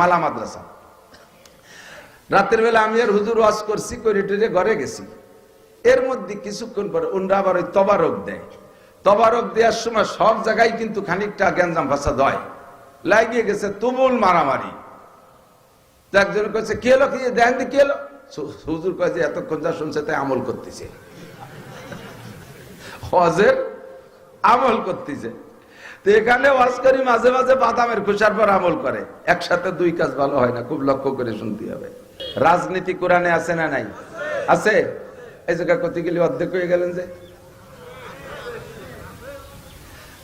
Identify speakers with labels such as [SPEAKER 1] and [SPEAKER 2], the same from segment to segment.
[SPEAKER 1] মালা মাদ্রাসা। রাতের বেলা আমি আর হুজুর ওয়াজ করছি, করিডোরে ঘরে গেছি। এর মধ্যে কিছুক্ষণ পরে ওনরা আবার ওই তবারক দেয়। তবারক দেওয়ার সময় সব জায়গায় কিন্তু খানিকটা গ্যাঞ্জাম ফাসাদ দয় লাগিয়ে গেছে তুমুল মারামারি। একজন কয়েছে কি হলো? কি দেখেন দি, কি হলো? হুজুর কয়ে যে, এতক্ষণ যা শুনছে তাই আমল করতেছে। হজের আমল করতেছে। তো এখানে ওয়াজ মাঝে মাঝে বাদামের খুশার পর আমল করে। একসাথে দুই কাজ ভালো হয় না, খুব লক্ষ্য করে শুনতে হবে। রাজনীতি কোরআনে আছে না নাই? আছে? এই জায়গা করতে গেলে অর্ধেক হয়ে গেলেন যে।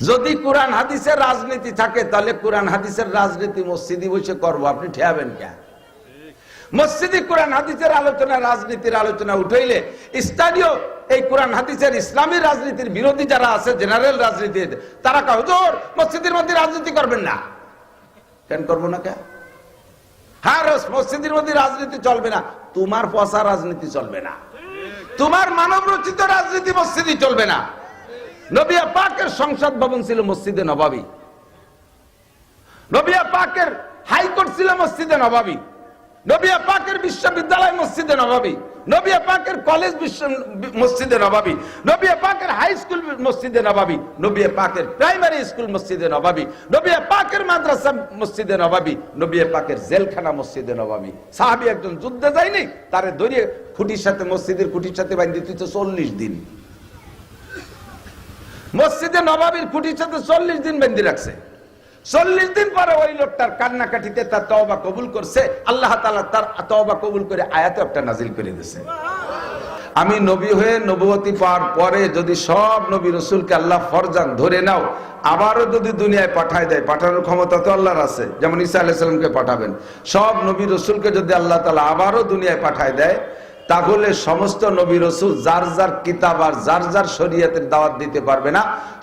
[SPEAKER 1] যদি কোরআন হাদিসের রাজনীতি থাকে, তাহলে কোরআন হাদিসের রাজনীতি মসজিদে বসে করব। আপনি ঠেয়াবেন কেন মসজিদে কোরআন হাদিসের আলোচনা, রাজনীতির আলোচনা উঠাইলে স্থানীয় এই কোরআন হাদিসের ইসলামী রাজনীতির বিরোধী যারা আছে জেনারেল রাজনীতি তারা কয়, হুজুর, মসজিদের মধ্যে রাজনীতি করবেন না। কেন করব না কে? হ্যাঁ মসজিদের মধ্যে রাজনীতি চলবে না। তোমার পচা রাজনীতি চলবে না। তোমার মানব রচিত রাজনীতি মসজিদে চলবে না। নবিয়া পাকের সংসদ ভবন ছিল মসজিদে নবাবী। নবিয়া পাকের হাইকোর্ট ছিল মসজিদে নবাবী। নবিয়া পাকের বিশ্ববিদ্যালয় মসজিদে নবাবী। পাকের কলেজ বিশ্ব মসজিদে পাকের হাই স্কুল মসজিদে পাকের প্রাইমারি স্কুল মসজিদে পাকের মাদ্রাসা মসজিদে পাকের জেলখানা মসজিদে নবাবী। সাহাবী একজন যুদ্ধে যায়নি, তারে খুঁটির সাথে, মসজিদের খুঁটির সাথে বান্ধি দিতে চল্লিশ দিন। মসজিদে নবাবির খুঁটির সাথে চল্লিশ দিন বেঁধে রাখছে। চল্লিশ দিন পরে ওই লোকটার কান্নাকাটিতে তার তওবা কবুল করছে, আল্লাহ তাআলা তার তওবা কবুল করে আয়াতে একটা নাজিল করে দিয়েছে। আমি নবী হয়ে নবতী পাওয়ার পরে যদি সব নবী রসুলকে আল্লাহ ফরজান ধরে নাও, আবারও যদি দুনিয়ায় পাঠায় দেয়, পাঠানোর ক্ষমতা তো আল্লাহর আছে। যেমন ঈসা আলাইসাল্লামকে পাঠাবেন। সব নবী রসুলকে যদি আল্লাহ তালা আবারও দুনিয়ায় পাঠায় দেয় তাহলে সমস্ত নবী রসুল যার যার কিতাব আর যার যার শরীয়তের দাওয়াত দিতে পারবে না।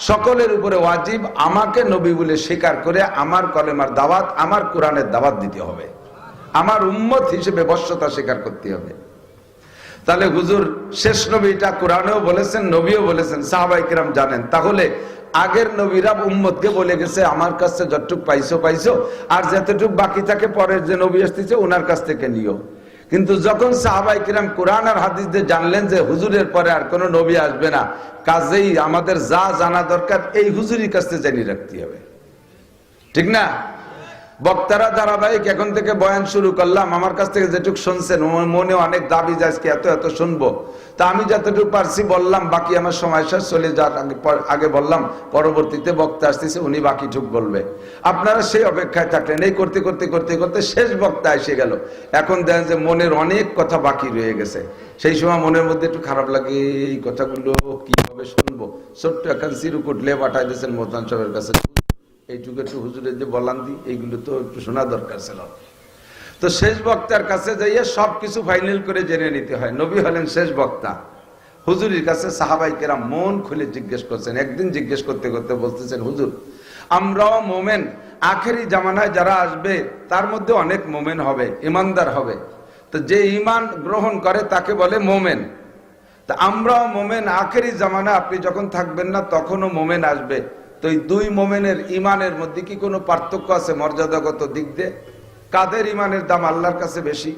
[SPEAKER 1] সকলের উপরে ওয়াজিব, আমাকে নবী বলে স্বীকার করে আমার কলেমার দাওয়াত, আমার কোরআনের দাওয়াত দিতে হবে। আমার উম্মত হিসেবে বশ্যতা স্বীকার করতে হবে। তাহলে হুজুর, শেষ নবীটা কোরআনেও বলেছেন, নবীও বলেছেন, সাহাবাই কিরাম জানেন। তাহলে আগের নবীরা উম্মতকে বলে গেছে, আমার কাছে যতটুক পাইছো পাইছো। আর যতটুক বাকি থাকে, পরের যে নবী আসতেছে, ওনার কাছ থেকে নিও। কিন্তু যখন সাহাবাই কিরাম কোরআন আর হাদিস দিয়ে জানলেন যে হুজুরের পরে আর কোনো নবী আসবে না, কাজেই আমাদের যা জানা দরকার, এই হুজুরির কাছে জানিয়ে রাখতে হবে। ঠিক না? বক্তারা ধারাবাহিক এখন থেকে বয়ান শুরু করলাম। আমার কাছ থেকে যেটুকু শুনছেন মনে অনেক দাবি যে আজকে এত এত শুনব। তা আমি যতটুকু পারছি বললাম, বাকি আমার সময় শেষ, চলে যাওয়ার আগে বললাম, পরবর্তীতে বক্তা আসতেছে, উনি বাকি ঠুক বলবে। আপনারা সেই অপেক্ষায় থাকলেন, এই করতে করতে করতে করতে শেষ বক্তা এসে গেল। এখন দেখেন যে মনের অনেক কথা বাকি রয়ে গেছে। সেই সময় মনের মধ্যে একটু খারাপ লাগে, এই কথাগুলো কীভাবে শুনব? ছোট্ট এখন সিরুকুট লে পাঠাই দিয়েছেন মোহতান সাহেবের কাছে। এইটুকু একটু হুজুরের যে বলান দি এইগুলো তো একটু শোনা দরকার ছিল। তো শেষ বক্তার কাছে যাইয়ে সবকিছু ফাইনাল করে জেনে নিতে হয়। নবী হলেন শেষ বক্তা। হুজুরের কাছে সাহাবাই কেরাম মন খুলে জিজ্ঞেস করছেন, একদিন জিজ্ঞেস করতে করতে বলতেছেন, হুজুর, আমরাও মোমেন। আখেরি জামানায় যারা আসবে, তার মধ্যে অনেক মোমেন হবে, ইমানদার হবে। তো যে ইমান গ্রহণ করে, তাকে বলে মোমেন। তা আমরাও মোমেন। আখেরি জামানা আপনি যখন থাকবেন না, তখনও মোমেন আসবে। তো এই দুই মোমেনের ইমানের মধ্যে কি কোনো পার্থক্য আছে মর্যাদাগত দিক দিয়ে? কাদের ইমানের দাম আল্লাহর কাছে বেশি?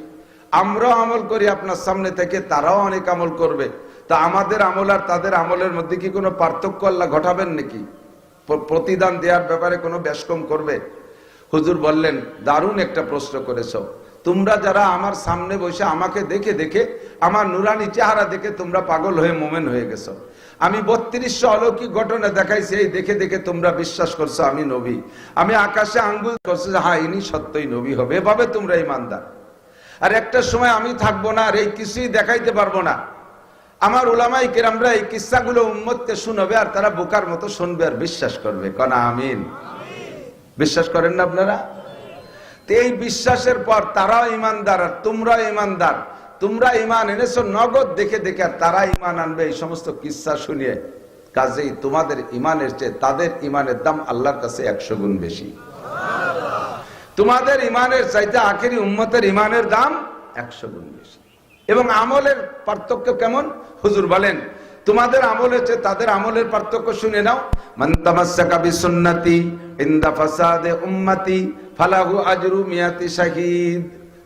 [SPEAKER 1] আমরাও আমল করি আপনার সামনে থেকে, তারাও অনেক আমল করবে। তা আমাদের আমল আর তাদের আমলের মধ্যে কি কোনো পার্থক্য আল্লাহ ঘটাবেন নাকি? প্রতিদান দেওয়ার ব্যাপারে কোনো ব্যাসকম করবে? হুজুর বললেন, দারুণ একটা প্রশ্ন করেছ। তোমরা যারা আমার সামনে বসে আমাকে দেখে দেখে, আমার নুরানি চেহারা দেখে তোমরা পাগল হয়ে মোমেন হয়ে গেছো। আমি বত্রিশশো অলৌকিক ঘটনা দেখাইছি, এই দেখে দেখে তোমরা বিশ্বাস করছ আমি নবী। আমি আকাশে আঙ্গুল করছ হ্যাঁ ইনি সত্যই নবী হবে, এভাবে তোমরা ইমানদার। আর একটা সময় আমি থাকব না, আর এই কিছুই দেখাইতে পারব না। আমার ওলামাই কেরামরা এই কিস্সাগুলো উম্মতকে শুনবে, আর তারা বোকার মতো শুনবে আর বিশ্বাস করবে। কনা, আমিন। বিশ্বাস করেন না আপনারা? তো এই বিশ্বাসের পর তারাও ইমানদার, আর তোমরাও ইমানদার। তোমরা ইমান এনেছো, নগদ দেখে দেখে আর তারা ইমান আনবে, এই সমস্ত কিস্সা শুনিয়ে। কাজেই তোমাদের ইমানের চেয়ে তাদের ইমানের দাম আল্লাহর কাছে একশো গুণ বেশি। তোমাদের ইমানের চাইতে আখেরি উম্মতের ইমানের দাম একশো গুণ বেশি। এবং আমলের পার্থক্য কেমন? হুজুর বলেন, তোমাদের আমলের চেয়ে তাদের আমলের পার্থক্য শুনে নাও। মান ইনদা ফাসাদে উম্মতি ফালাহু আজরু মিয়াতি শাহিদ।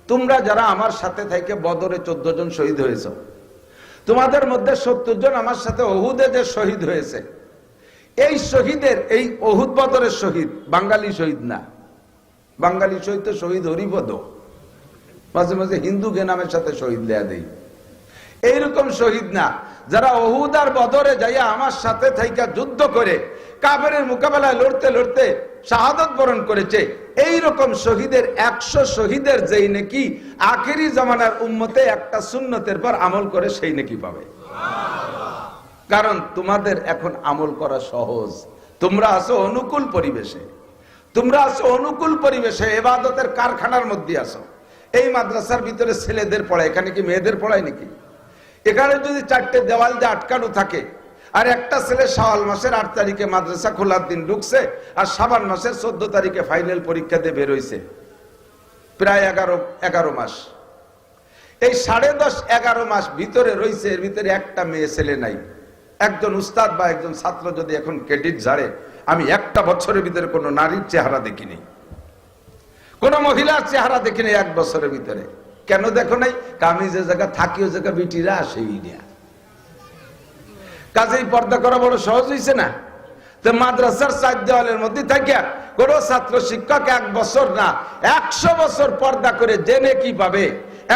[SPEAKER 1] তোমরা যারা আমার সাথে থেকে বদরে চোদ্দ জন শহীদ হয়েছ, তোমাদের মধ্যে সত্তর জন আমার সাথে অহুদে যে শহীদ হয়েছে, এই শহীদের, এই অহুদ বদরের শহীদ, বাঙালি শহীদ না। বাঙালি শহীদ তো শহীদ হরিপদ। মাঝে মাঝে হিন্দু নামের সাথে শহীদ দেয়া দেই। এইরকম শহীদ না। যারা অহুদ আর বদরে যাইয়া আমার সাথে থাইকা যুদ্ধ করে, কাফেরের মোকাবেলায় লড়তে লড়তে শাহাদত বরণ করেছে। এই রকম শহীদের, একশো শহীদের যেই নাকি আখেরি জামানার উম্মতে একটা সুন্নতের পর আমল করে সেই নাকি পাবে। কারণ তোমাদের এখন আমল করা সহজ। তোমরা আছো অনুকূল পরিবেশে। তোমরা আছো অনুকূল পরিবেশে, এবাদতের কারখানার মধ্যে আসো এই মাদ্রাসার ভিতরে ছেলেদের পড়ায় এখানে কি মেয়েদের পড়ায় নাকি? এখানে যদি চারটে দেওয়াল দিয়ে আটকানো থাকে আর একটা ছেলে শাওয়াল মাসের আট তারিখে মাদ্রাসা খোলার দিন ঢুকছে আর সাবান মাসের চোদ্দ তারিখে ফাইনাল পরীক্ষা দিয়ে বেরোইছে প্রায় এগারো এগারো মাস। এই সাড়ে দশ, এগারো মাস ভিতরে রয়েছে এর ভিতরে একটা মেয়ে ছেলে নাই। একজন উস্তাদ বা একজন ছাত্র যদি এখন ক্রেডিট ঝাড়ে, আমি একটা বছরের ভিতরে কোনো নারীর চেহারা দেখিনি। কোনো মহিলার চেহারা দেখিনি এক বছরের ভিতরে। কেন দেখো নাই? আমি যে জায়গা থাকি ও জায়গা, বিটিরা আসেই না। কাজেই পর্দা করা বড় সহজ হয়েছে না। তো মাদ্রাসার চার দেওয়ালের মধ্যে থাকিয়া কোন ছাত্র শিক্ষক এক বছর না, একশো বছর পর্দা করে জেনে কি পাবে?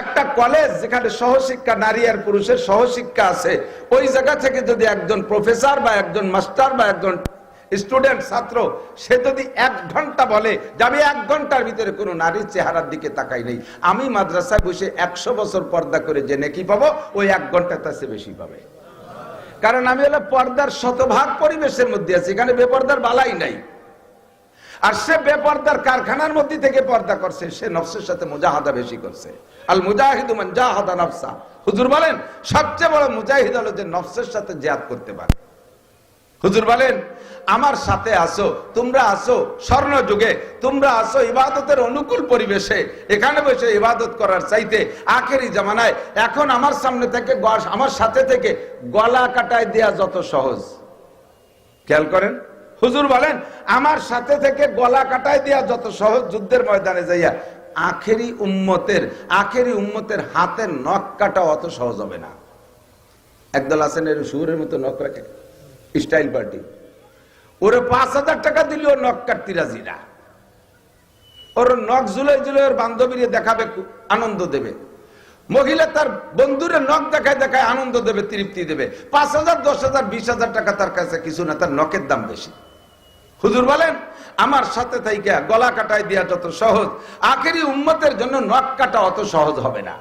[SPEAKER 1] একটা কলেজ যেখানে সহশিক্ষা, নারী আর পুরুষের সহশিক্ষা আছে, ওই জায়গা থেকে যদি একজন প্রফেসর বা একজন মাস্টার বা একজন স্টুডেন্ট ছাত্র, সে যদি এক ঘণ্টা বলে যে আমি এক ঘণ্টার ভিতরে কোনো নারীর চেহারার দিকে তাকাই নেই, আমি মাদ্রাসায় বসে একশো বছর পর্দা করে জেনে কি পাবো? ওই এক ঘণ্টা তার বেশি পাবে। কারণ আমি হলো পর্দার শতভাগ পরিবেশের মধ্যে আছি, এখানে বেপর্দার বালাই নাই। আর সে বেপর্দার কারখানার মধ্যে থেকে পর্দা করছে, সে নফসের সাথে মুজাহাদা বেশি করছে। আল মুজাহিদ জাহাদা নফসা। হুজুর বলেন, সবচেয়ে বড় মুজাহিদ হলো যে নফসের সাথে জিহাদ করতে পারে। হুজুর বলেন আমার সাথে আসো, তোমরা আসো স্বর্ণ যুগে তোমরা আসো ইবাদতের অনুকূল পরিবেশে। এখানে বসে ইবাদত করার চাইতে আখেরি জামানায় এখন আমার সামনে থেকে আমার সাথে থেকে গলা কাটায় দেয়া যত সহজ। খেয়াল করেন? হুজুর বলেন, আমার সাথে থেকে গলা কাটায় দেয়া যত সহজ যুদ্ধের ময়দানে যাইয়া আখেরি উম্মতের আখেরি উম্মতের হাতের নখ কাটা অত সহজ হবে না। একদল আছেন এর সুরের মতো নখ রাখে। Style party. ওরে পাঁচ হাজার টাকা দিলেও নখ কাটতি রাজি না ওর নখ জুলাই জুলাই ওর বান্ধবীর দেখাবে আনন্দ দেবে। মহিলা তার বন্ধুরে নখ দেখায় দেখায় আনন্দ দেবে, তৃপ্তি দেবে। পাঁচ হাজার, দশ হাজার, বিশ হাজার টাকা তার কাছে কিছু না, তার নখের দাম বেশি। হুজুর বলেন, আমার সাথে থাইকা গলা কাটায় দেওয়া যত সহজ। আখেরি উম্মতের জন্য নখ কাটা অত সহজ হবে না।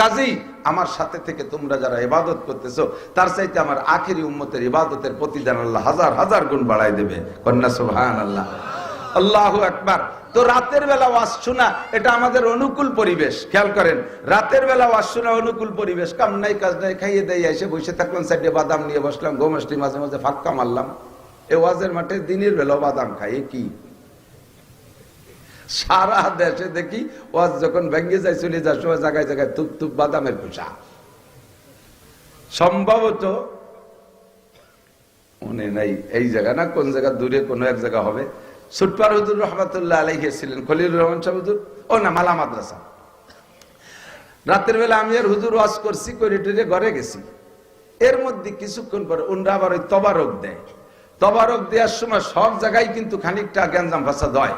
[SPEAKER 1] কাজেই আমার সাথে থেকে তোমরা যারা ইবাদত করতেছো, তার চাইতে আমার আখেরি উম্মতের ইবাদতের প্রতিদান আল্লাহ হাজার হাজার গুণ বাড়াই দেবে। কন্যা সুবহান আল্লাহ আল্লাহ একবার তো রাতের বেলা ওয়াজ শোনা, এটা আমাদের অনুকূল পরিবেশ। খেয়াল করেন, রাতের বেলা ওয়াজ শোনা অনুকূল পরিবেশ। কাম নাই, কাজ নাই, খাইয়ে দেয় এসে বসে থাকলাম, সাইডে বাদাম নিয়ে বসলাম গম মাঝে মাঝে ফাঁক্কা মারলাম। এ ওয়াজের মাঠে দিনের বেলা বাদাম খাই কি? সারা দেশে দেখি ওয়াজ যখন ভেঙে যায়, চলে যায় সময় জায়গায় জায়গায় তুপ তুপ বাদামের খোসা সম্ভবত মনে নাই এই জায়গা না, কোন জায়গা দূরে, কোনো এক জায়গা হবে। সুটপার হুদুর রহমাতুল্লাহ আলাইহি ছিলেন খলিল রহমান সাহেব হুজুর। ও না, মালা মাদ্রাসা। রাতের বেলা আমি আর হুজুর ওয়াজ করছি করে ঘরে গেছি। এর মধ্যে কিছুক্ষণ পরে উনরা আবার ওই তবারক দেয়। তবারক দেওয়ার সময় সব জায়গায় কিন্তু খানিকটা গ্যাঞ্জাম ভাষা দয়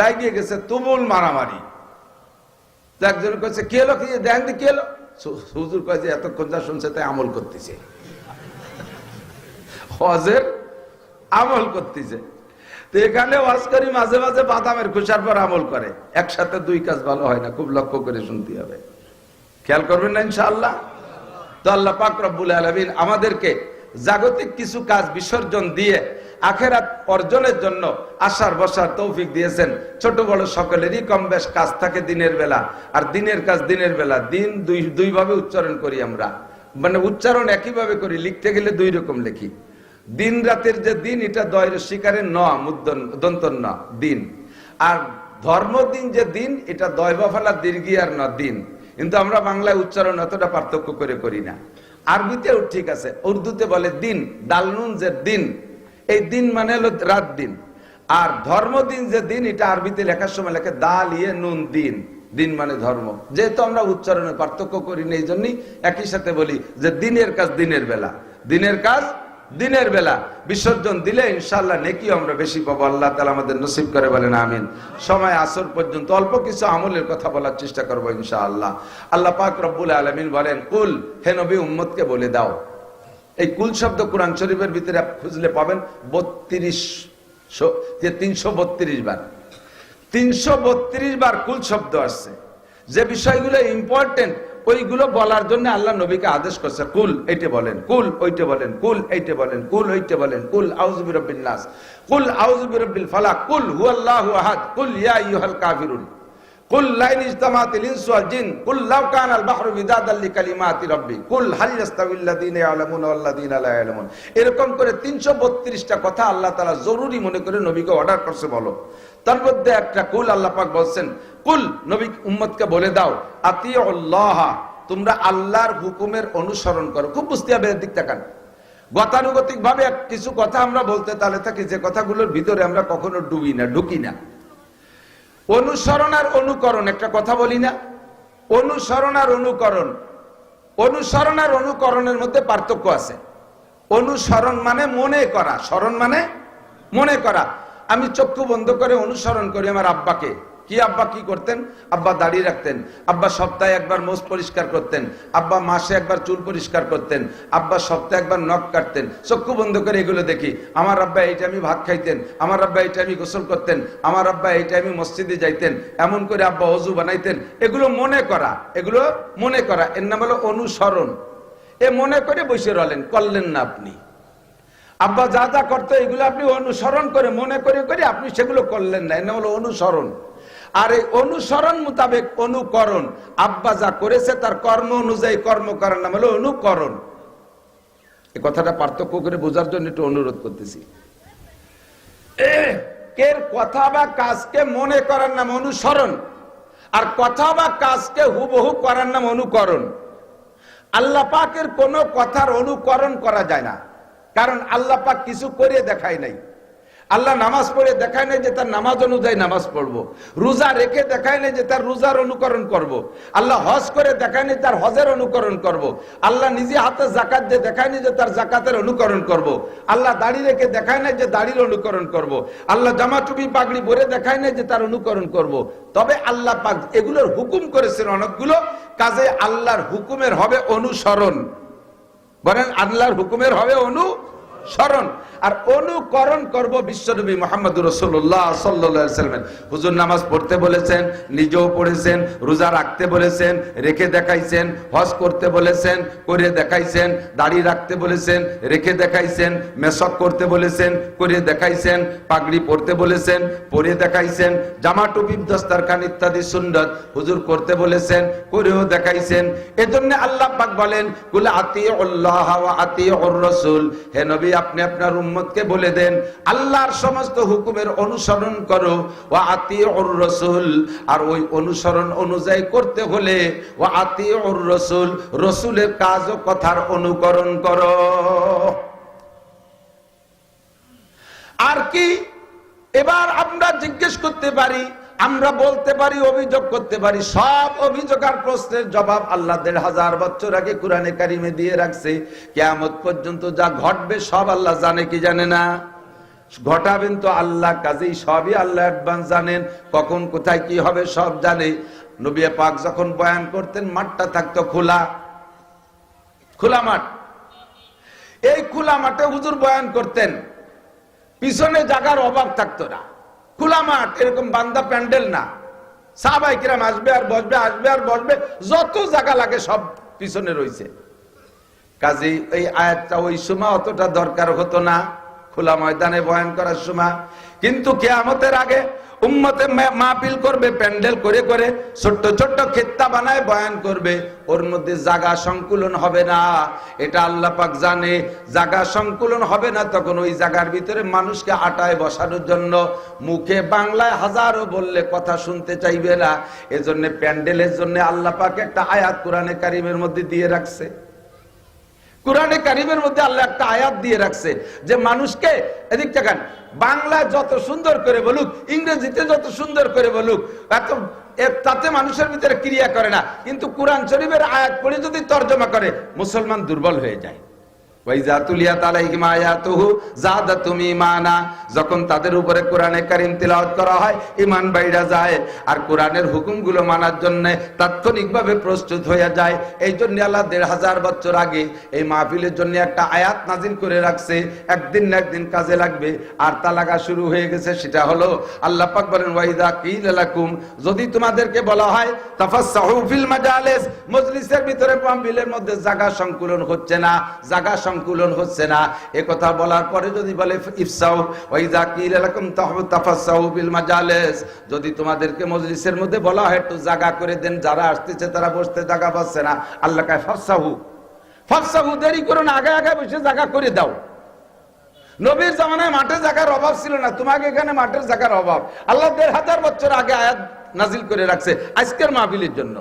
[SPEAKER 1] লাগিয়ে গেছে তুমুল মারামারি। একজন কয়েছে কে এলো কি দেখেন কে এলো হুজুর কয়ে যে, এতক্ষণ যা শুনছে তাই আমল করতেছে। হজের আমল করতেছে। তো এখানে ওয়াজ মাঝে মাঝে বাদামের খোসার পর আমল করে। একসাথে দুই কাজ ভালো হয় না, খুব লক্ষ্য করে শুনতে হবে। খেয়াল করবেন না, ইনশাআল্লাহ? তো আল্লাহ পাক রব্বুল আলমিন আমাদেরকে জাগতিক কিছু কাজ বিসর্জন দিয়ে আখেরাত অর্জনের জন্য আসার বসার তৌফিক দিয়েছেন। ছোট বড় সকলেরই কম বেশ কাজ থাকে দিনের বেলা। আর দিনের কাজ দিনের বেলা, দিন দুই দুই ভাবে উচ্চারণ করি আমরা। মানে উচ্চারণ একইভাবে করি, লিখতে গেলে দুই রকম লিখি। দিন রাতের যে দিন, এটা দয়ের শিকারের ন মুদ্দন দন্তন ন দিন। আর ধর্মদিন যে দিন, এটা দয়বাফালা দীর্ঘিয়ার ন দিন। কিন্তু আমরা বাংলায় উচ্চারণ অতটা পার্থক্য করে করি না। আরবিতেও ঠিক আছে, উর্দুতে বলে দিন দালনুন যে দিন। এই দিন মানে হলো রাত দিন। আর ধর্মদিন যে দিন, এটা আরবিতে লেখার সময় লেখে দাল ইয়ে নুন দিন। দিন মানে ধর্ম। যেহেতু আমরা উচ্চারণে পার্থক্য করি না, এই জন্যই একই সাথে বলি যে দিনের কাজ দিনের বেলা। দিনের কাজ দিনের বেলা। বিসর্জন দিলে ইনশাল্লাহ নেকি আমরা বেশি পাবো। আল্লাহ তালা আমাদের নসিব করে বলেন, আমিন। সময় আসর পর্যন্ত অল্প কিছু আমলের কথা বলার চেষ্টা করব ইনশাআল্লাহ। আল্লাহ পাক রব্বুল আলমিন বলেন, কুল, হে নবী উম্মতকে বলে দাও। এই কুল শব্দ কোরআন শরীফের ভিতরে খুঁজলে পাবেন বত্রিশ তিনশো বত্রিশ বার। তিনশো বত্রিশ বার কুল শব্দ আসছে। যে বিষয়গুলো ইম্পর্টেন্ট ওইগুলো বলার জন্য আল্লাহ নবীকে আদেশ করছে, কুল এইটা বলেন, কুল ওইটা বলেন, কুল এইটা বলেন, কুল ওইটা বলেন, কুল বিরাব্বিন নাস, কুল আউযু বিরাব্বিল ফালাক, কুল হুয়াল্লাহু আহাদ, কুল ইয়া আইয়ুহাল কাফিরুন। কুল লাইন ইজতামাতিল ইনসু ওয়াল জিন, কুল লাউ কানাল বাহরু মিদাদাল লিকালিমাতি রাব্বি, কুল হাল ইয়াস্তাবিল লাযিনা ইয়ালামুনা ওয়াল লাযিনা লা ইয়ালামুন। এরকম করে 332টা কথা আল্লাহ তাআলা জরুরি মনে করে নবীকে অর্ডার করছে বলো। তার মধ্যে একটা কুল আল্লাহ পাক বলছেন, কুল নবী উম্মতকে বলে দাও, আতিউল্লাহ, তোমরা আল্লাহর হুকুমের অনুসরণ করো। খুব বুঝতে হবে এর দিক তাকান। গতানুগতিক ভাবে কিছু কথা আমরা বলতে তাহলে থাকি, যে কথাগুলোর ভিতরে আমরা কখনো ডুবি না, ঢুকি না। অনুসরণ আর অনুকরণ, একটা কথা বলি না। অনুসরণ আর অনুকরণ, অনুসরণ আর অনুকরণের মধ্যে পার্থক্য আছে। অনুসরণ মানে মনে করা, স্মরণ মানে মনে করা। আমি চক্ষু বন্ধ করে অনুসরণ করি আমার আব্বাকে। কি আব্বা কি করতেন? আব্বা দাড়িয়ে রাখতেন। আব্বা সপ্তাহে একবার মোষ পরিষ্কার করতেন। আব্বা মাসে একবার চুল পরিষ্কার করতেন। আব্বা সপ্তাহে একবার নখ কাটতেন। চক্ষু বন্ধ করে এগুলো দেখি। আমার আব্বা এই টাইমে ভাত খাইতেন। আমার আব্বা এই টাইমে গোসল করতেন। আমার আব্বা এই টাইমে মসজিদে যাইতেন। এমন করে আব্বা অজু বানাইতেন। এগুলো মনে করা। এগুলো মনে করা। এর নাম হলো অনুসরণ। এ মনে করে বসে রলেন। করলেন না আপনি। আব্বা যা যা করতো, এগুলো আপনি অনুসরণ করে, মনে করে করে আপনি সেগুলো করলেন না। এর নাম হলো অনুসরণ। আর এই অনুসরণ মোতাবেক অনুকরণ। আব্বা যা করেছে তার কর্ম অনুযায়ী কর্ম করার নাম হলো অনুকরণ। এই কথাটা পার্থক্য করে বোঝার জন্য একটু অনুরোধ করতেছি। কের কথা বা কাজকে মনে করার নাম অনুসরণ, আর কথা বা কাজকে হুবহু করার নাম অনুকরণ। আল্লাহ পাকের কোনো কথার অনুকরণ করা যায় না, কারণ আল্লাহ পাক কিছু করে দেখায় নাই। আল্লাহ নামাজ পড়ে দেখায় নাই যে তার নামাজ অনুযায়ী নামাজ পড়ব রোজা রেখে দেখায় নাই যে তার রোজার অনুকরণ করব। আল্লাহ হজ করে দেখায় নাই তার হজের অনুকরণ করব। আল্লাহ নিজে হাতে জাকাত দিয়ে দেখায় নাই যে তার জাকাতের অনুকরণ করব। আল্লাহ দাড়ি রেখে দেখায় নাই যে দাড়ির অনুকরণ করব। আল্লাহ জামা টুপি পাগড়ি ভরে দেখায় নাই যে তার অনুকরণ করব। তবে আল্লাহ পাক এগুলোর হুকুম করেছেন অনেকগুলো কাজে আল্লাহর হুকুমের হবে অনুসরণ বলেন, আল্লাহর হুকুমের হবে অনুসরণ আর অনুকরণ করব বিশ্বনবী মোহাম্মদ রসুল্লাহ সাল্লামের হুজুর নামাজ পড়তে বলেছেন, নিজেও পড়েছেন, রোজা রাখতে বলেছেন, রেখে দেখাইছেন, হজ করতে বলেছেন, করে দেখাইছেন, দাড়ি রাখতে বলেছেন, রেখে দেখাইছেন, মেসক করতে বলেছেন, করে দেখাইছেন, পাগড়ি পড়তে বলেছেন, পরে দেখাইছেন জামা টুপি দস্তারখান ইত্যাদি সুন্দর হুজুর করতে বলেছেন, করেও দেখাইছেন। এজন্য আল্লাহ পাক বলেন, কুল আতি আল্লাহ আতি রসুল হে নবী, আপনি আপনার উম্মতকে বলে দেন, আল্লাহর সমস্ত হুকুমের অনুসরণ করো ও আতি রসুল। আর ওই অনুসরণ অনুযায়ী করতে হলে ও আতি রসুল, রসুলের কাজ ও কথার অনুকরণ করো। আর কি? এবার আমরা জিজ্ঞেস করতে পারি আমরা বলতে পারি, অভিযোগ করতে পারি, সব অভিযোগ আর প্রশ্নের জবাব আল্লাহ দেড় হাজার বছর আগে কোরআনে কারিমে দিয়ে রাখছে। কেমন পর্যন্ত যা ঘটবে সব আল্লাহ জানে, কি জানে না? ঘটাবেন তো আল্লাহ কাজেই সবই আল্লাহ অ্যাডভান্স জানেন, কখন কোথায় কি হবে সব জানে। নবিয়া পাক যখন বয়ান করতেন, মাঠটা থাকতো খোলা। খোলা মাঠ। এই খোলা মাঠে হুজুর বয়ান করতেন, পিছনে জাগার অভাব থাকতো না। খোলা মাঠ, এরকম বান্দা প্যান্ডেল না। সাহাবাই কিরাম আসবে আর বসবে, আসবে আর বসবে, যত জায়গা লাগে সব পিছনে রয়েছে কাজে, এই আয়াতটা ওই সময় অতটা দরকার হতো না, খোলা ময়দানে বয়ান করার সময়। কিন্তু কেয়ামতের আগে উম্মতে মাহফিল করবে, প্যান্ডেল করে করে ছোট্ট ছোট্ট খেত্তা বানায় বয়ান করবে। ওর মধ্যে জাগা সংকুলন হবে না। এটা আল্লাহ পাক জানে। জাগা সংকুলন হবে না তখন ওই জায়গার ভিতরে মানুষকে আটায় বসানোর জন্য মুখে বাংলায় হাজারো বললে কথা শুনতে চাইবে না। এজন্য প্যান্ডেলের জন্য আল্লাহ পাক একটা আয়াত কোরআনে কারিমের মধ্যে দিয়ে রাখছে। কোরআনে কারিমের মধ্যে আল্লাহ একটা আয়াত দিয়ে রাখছে যে মানুষকে, এদিক থাকেন বাংলা যত সুন্দর করে বলুক, ইংরেজিতে যত সুন্দর করে বলুক, এত তাতে মানুষের ভিতরে ক্রিয়া করে না। কিন্তু কোরআন শরীফের আয়াত পড়ে যদি তর্জমা করে, মুসলমান দুর্বল হয়ে যায়। যখন তাদের উপরে কোরআনে কারীম তিলাওয়াত করা হয়, ঈমান বাইরা যায়। আর কোরআনের হুকুমগুলো মানার জন্য তাৎক্ষণিকভাবে প্রস্তুত হয়ে যায়। এই জন্য আল্লাহ দেড় হাজার বছর আগে এই মাহফিলের জন্য একটা আয়াত নাজিল করে রাখছে। একদিন না একদিন কাজে লাগবে। আর তা লাগা শুরু হয়ে গেছে, সেটা হলো আল্লাহ পাক বলেন ওয়াইদা কিল যদি তোমাদেরকে বলা হয়, তাফাসসাহু ফিল মাজালিস মজলিসের ভিতরে মধ্যে জায়গা সংকুলন হচ্ছে না। জায়গা সংকুলন হচ্ছে না। এ কথা বলার পরে যদি বলে, ইফসাউ ওয়াইদা কিল লাকুম তাফাসসাহু ফিল মাজালিস। যদি তোমাদেরকে মজলিসের মধ্যে বলা হয়, একটু জায়গা করে দেন, যারা আসতেছে তারা বসতে জায়গা পাচ্ছে না। আল্লাহ কায়, ফাফসাহু ফাফসাহু, দেরি করো না, আগে আগে বসে জায়গা করে দাও। নবীর জামানায় মাঠের জায়গার অভাব ছিল না, তোমাকে এখানে মাঠের জায়গার অভাব। আল্লাহ দেড় হাজার বছর আগে আয়াত নাজিল করে রাখছে, আজকের মাহফিলের জন্য।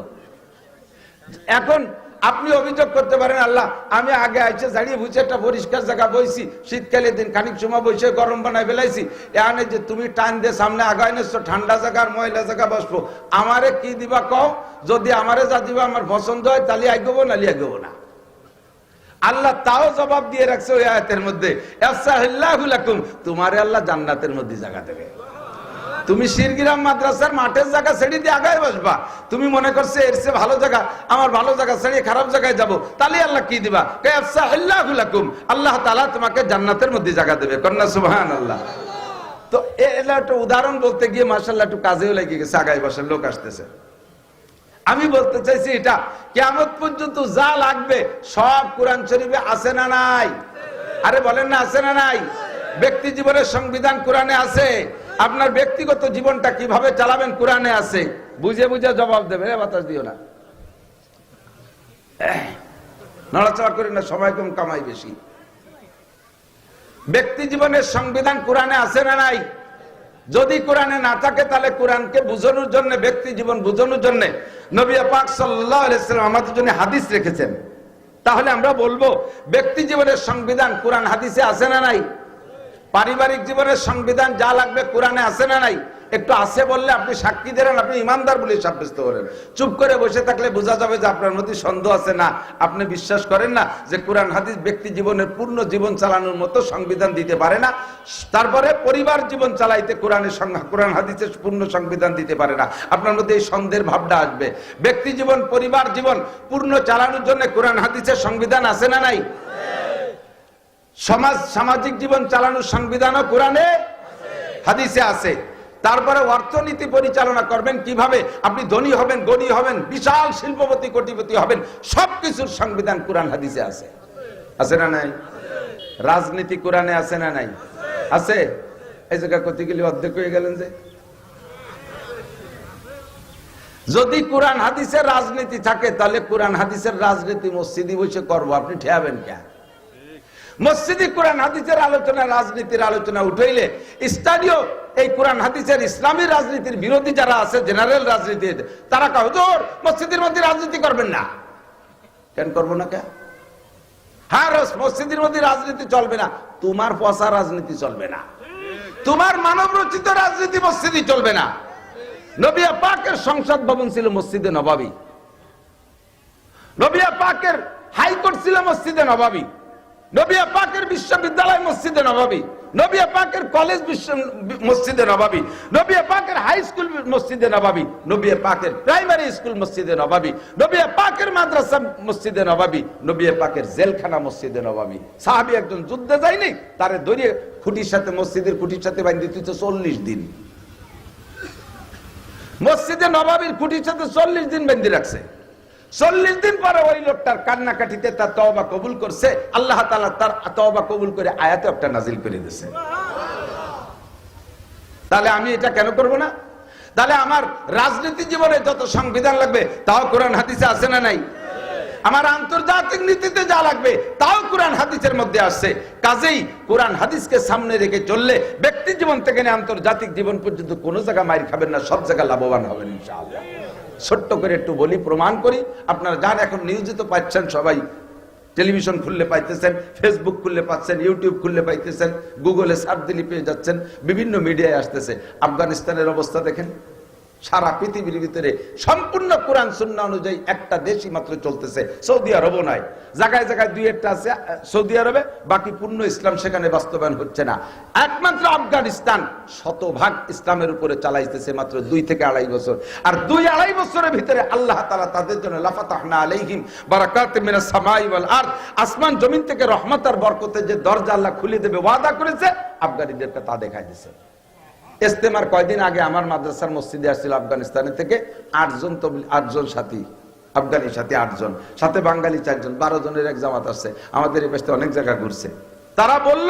[SPEAKER 1] এখন আপনি অভিযোগ করতে পারেন, আল্লাহ, আমি আগে আইসে দাঁড়িয়ে বুঝে একটা পরিষ্কার জায়গা বইছি, শীতকালে দিন খানিক সময় বসে গরম বানায় ফেলাইছি। এখানে যে তুমি টান দিয়ে সামনে আগায় নেছো ঠান্ডা জায়গার ময়লা জায়গা বসবো। আমারে কি দিবা কও? যদি আমারে যা দিবা আমার পছন্দ হয়, তাহলে আইগবো নালি আইগবো না। আল্লাহ তাও জবাব দিয়ে রাখছে ওই আয়াতের মধ্যে তোমারে আল্লাহ জান্নাতের মধ্যে জায়গা দেবে। তুমি শিরগিরাম মাদ্রাসার মাঠের জায়গা ছেড়ে দিয়ে আগায় বসবা। তুমি মনে করছে এর চেয়ে ভালো জায়গা, আমার ভালো জায়গা ছেড়ে খারাপ জায়গায় যাব। তাহলে আল্লাহ কি দিবা? কে আফসাহিল্লাহু আল্লাহ তালা তোমাকে জান্নাতের মধ্যে জায়গা দেবে। কন্যা সুবহানাল্লাহ। তো এটা একটা উদাহরণ বলতে গিয়ে মাশাআল্লাহ একটু কাজেও লেগে গেছে, আগায় বসার লোক আসতেছে। আমি বলতে চাইছি এটা কেমন পর্যন্ত যা লাগবে, সব কোরআন শরীফে আছে না নাই? আরে বলেন না, আছে না নাই? ব্যক্তি জীবনের সংবিধান কোরআনে আছে। আপনার ব্যক্তিগত জীবনটা কীভাবে চালাবেন? কোরআনে আছে। বুঝে বুঝে জবাব দেবে। বাতাস দিও না। নড়াচড়া করি না, সময় কম, কামাই বেশি। ব্যক্তি জীবনের সংবিধান কোরআনে আছে না নাই? যদি কোরআনে না থাকে, তাহলে কোরআনকে বুঝানোর জন্য, ব্যক্তি জীবন বুঝানোর জন্য নবী পাক সাল্লাল্লাহু আলাইহি সাল্লাম আমাদের জন্য হাদিস রেখেছেন। তাহলে আমরা বলব, ব্যক্তি জীবনের সংবিধান কোরআন হাদিসে আছে না নাই? পারিবারিক জীবনের সংবিধান যা লাগবে কোরআনে আছে না নাই, একটু আছে বললে আপনি সাক্ষী দেন, আপনি ইমানদার বলে সাব্যস্ত করেন চুপ করে বসে থাকলে বোঝা যাবে যে আপনার মধ্যে সন্দেহ আছে না, আপনি বিশ্বাস করেন না যে কোরআন হাদিস ব্যক্তি জীবনের পূর্ণ জীবন চালানোর মতো সংবিধান দিতে পারে না, তারপরে পরিবার জীবন চালাইতে কোরআনের কোরআন হাদিসের পূর্ণ সংবিধান দিতে পারে না। আপনার মধ্যে এই সন্দেহের ভাবটা আসবে। ব্যক্তি জীবন, পরিবার জীবন পূর্ণ চালানোর জন্য কোরআন হাদিসের সংবিধান আছে না নাই? সমাজ, সামাজিক জীবন চালানোর সংবিধানও কোরআনে হাদিসে আছে। তারপরে অর্থনীতি পরিচালনা করবেন কীভাবে? আপনি ধনী হবেন গণী হবেন, বিশাল শিল্পপতি, কোটিপতি হবেন, সবকিছুর সংবিধান কোরআন হাদিসে আছে। আছে না নাই? রাজনীতি কোরআনে আছে না নাই? আছে? এই জায়গা কত গেলে অর্ধেক হয়ে গেলেন যে। যদি কোরআন হাদিসের রাজনীতি থাকে, তাহলে কোরআন হাদিসের রাজনীতি মসজিদে বসে করব। আপনি ঠেয়াবেন কেন? মসজিদে কোরআন, হাদিসের আলোচনা, রাজনীতির আলোচনা উঠাইলে স্থানীয় এই কোরআন, হাদিসের ইসলামী রাজনীতির বিরোধী যারা আছে, জেনারেল রাজনীতি তারা হুজুর, মসজিদের মধ্যে রাজনীতি করবেন না। কেন করব না কেন হ্যাঁ মসজিদের মধ্যে রাজনীতি চলবে না। তোমার পচা রাজনীতি চলবে না। তোমার মানব রচিত রাজনীতি মসজিদে চলবে না। নবিয়া পাকের সংসদ ভবন ছিল মসজিদে নবাবী। নবিয়া পাকের হাইকোর্ট ছিল মসজিদে নবাবী। নবিয়া পাকের বিশ্ববিদ্যালয় মসজিদে নবাবী নবিয়া পাকের কলেজ বিশ্ব, মসজিদে নবাবী নবিয়া পাকের হাই স্কুল মসজিদে নবাবী নবিয়া পাকের প্রাইমারি স্কুল মসজিদে নবাবী নবিয়া পাকের মাদ্রাসা মসজিদে নবাবী নবিয়া পাকের জেলখানা মসজিদে নবাবী। সাহাবী একজন যুদ্ধে যায়নি, তারে ধরিয়ে খুঁটির সাথে, মসজিদের খুঁটির সাথে বান্ধি তুই তো চল্লিশ দিন। মসজিদে নবাবীর খুঁটির সাথে চল্লিশ দিন বেঁধে রাখছে। চল্লিশ দিন পরে ওই লোকটার কান্নাকাটিতে তার তওবা কবুল করছে, আল্লাহ তাআলা তার তওবা কবুল করে আয়াতে একটা নাজিল করে দিয়েছে। তাহলে আমি এটা কেন করব না? তাহলে আমার রাজনীতি জীবনে যত সংবিধান লাগবে, তাও কোরআন হাদিসে আছে না নাই? আমার আন্তর্জাতিক নীতিতে যা লাগবে, তাও কোরআন হাদিসের মধ্যে আসছে। কাজেই কোরআন হাদিসকে সামনে রেখে চললে ব্যক্তি জীবন থেকে আন্তর্জাতিক জীবন পর্যন্ত কোনো জায়গা মাইর খাবেন না, সব জায়গায় লাভবান হবেন ইনশাআল্লাহ। ছোট্ট করে একটু বলি, প্রমাণ করি। আপনারা যার এখন নিয়োজিত পাচ্ছেন সবাই। টেলিভিশন খুললে পাইতেছেন ফেসবুক খুললে পাচ্ছেন ইউটিউব খুললে পাইতেছেন গুগলে সার্চ দিলে পেয়ে যাচ্ছেন, বিভিন্ন মিডিয়ায় আসতেছে। আফগানিস্তানের অবস্থা দেখেন। সারা পৃথিবীর ভিতরে সম্পূর্ণ কোরআন সুন্না অনুযায়ী একটা দেশই মাত্র চলতেছে। সৌদি আরবও নাই। জায়গায় জায়গায় দুই একটা আছে, সৌদি আরবে, বাকি পূর্ণ ইসলাম সেখানে বাস্তবায়ন হচ্ছে না। একমাত্র আফগানিস্তান শতভাগ ইসলামের উপরে চালাইতেছে মাত্র দুই থেকে আড়াই বছর। আর দুই আড়াই বছরের ভিতরে আল্লাহ তালা তাদের জন্য লাফাতাহনা আলাইহিম বারাকাত মিনাস সামাই আরদ, আসমান জমিন থেকে রহমত আর বরকতের যে দরজা আল্লাহ খুলে দেবে, ওয়াদা করেছে, আফগানিদেরকে তা দেখাই দিছে ইস্তেমার কয়দিন আগে আমার মাদ্রাসার মসজিদে আসছিল আফগানিস্তানে থেকে আটজন আটজন সাথী, আফগানি সাথে আটজন, সাথে বাঙালি চারজন, বারো জনের এক জামাত আসছে, আমাদের এই অনেক জায়গা ঘুরছে। তারা বলল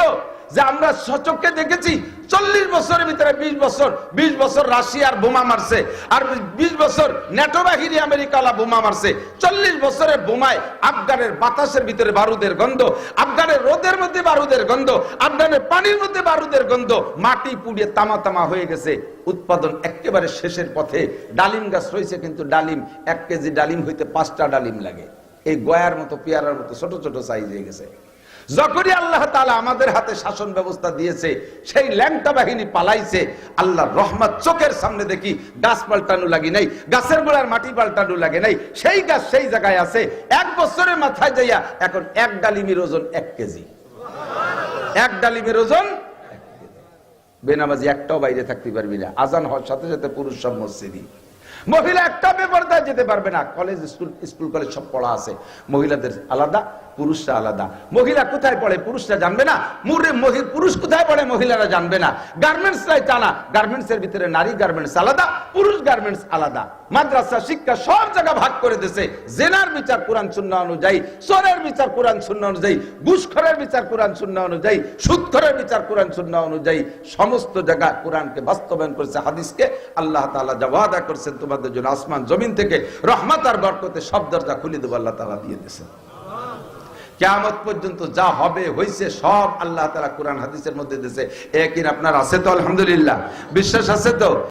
[SPEAKER 1] যে আমরা সচককে দেখেছি, চল্লিশ বছরের ভিতরে বিশ বছর বিশ বছর রাশিয়ার বোমা মারছে, আর বিশ বছর নেটো বাহিনী আমেরিকালা বোমা মারছে, চল্লিশ বছরের বোমায় আফগানের বাতাসের ভিতরে বারুদের গন্ধ, আফগানের রোদের মধ্যে বারুদের গন্ধ, আফগানের পানির মধ্যে বারুদের গন্ধ, মাটি পুড়িয়ে তামা তামা হয়ে গেছে। উৎপাদন একেবারে শেষের পথে। ডালিম গাছ রয়েছে কিন্তু ডালিম, এক কেজি ডালিম হইতে পাঁচটা ডালিম লাগে। এই গয়ার মতো, পেয়ারার মতো ছোট ছোট সাইজ হয়ে গেছে। যখনই আল্লাহ তাআলা আমাদের হাতে শাসন ব্যবস্থা দিয়েছে, সেই ল্যাংটা বাহিনী পালাইছে আল্লাহ রহমত চোখের সামনে দেখি গাছ পাল্টানো লাগি নাই, গাছের গোড়ার মাটি পাল্টানো লাগে নাই, সেই গাছ সেই জায়গায় আছে, এক বছরের মাথায় যাইয়া এখন এক ডালিমের ওজন এক কেজি। এক ডালিমের ওজন বেনামাজি একটাও বাইরে থাকতে পারবি না, আজান হওয়ার সাথে সাথে পুরুষ সব মসজিদই। মহিলা একটা বেপরদায় যেতে পারবে না। কলেজ স্কুল স্কুল কলেজ সব পড়া আছে। মহিলাদের আলাদা, পুরুষরা আলাদা। মহিলা কোথায় পড়ে, পুরুষরা জানবে না। মুরে পুরুষ কোথায় পড়ে, মহিলারা জানবে না। গার্মেন্টস লাই টানা। গার্মেন্টস এর ভিতরে নারী গার্মেন্টস আলাদা, পুরুষ গার্মেন্টস আলাদা। মাদ্রাসা, শিক্ষা সব জায়গা ভাগ করে দিয়েছে। জেনার বিচার কোরআন শূন্য অনুযায়ী, চোরের বিচার কোরআন শূন্য অনুযায়ী, ঘুষখরের বিচার কোরআন শূন্য অনুযায়ী, সুদখরের বিচার কোরআন শূন্য অনুযায়ী, সমস্ত জায়গা কোরআনকে বাস্তবায়ন করেছে, হাদিসকে আল্লাহ তাআলা যা ওয়াদা করেছেন তোমাদের জন্য আসমান, জমিন থেকে রহমত আর বরকতে সব দরজা খুলে দেবো, আল্লাহ তালা দিয়ে দিয়েছেন কেমত পর্যন্ত যা হবে হয়েছে সব আল্লাহ তালা কোরআন, হাদিসের মধ্যে দিয়েছে। একই আপনার আছে তো, আলহামদুলিল্লাহ। বিশ্বাস আছে তো?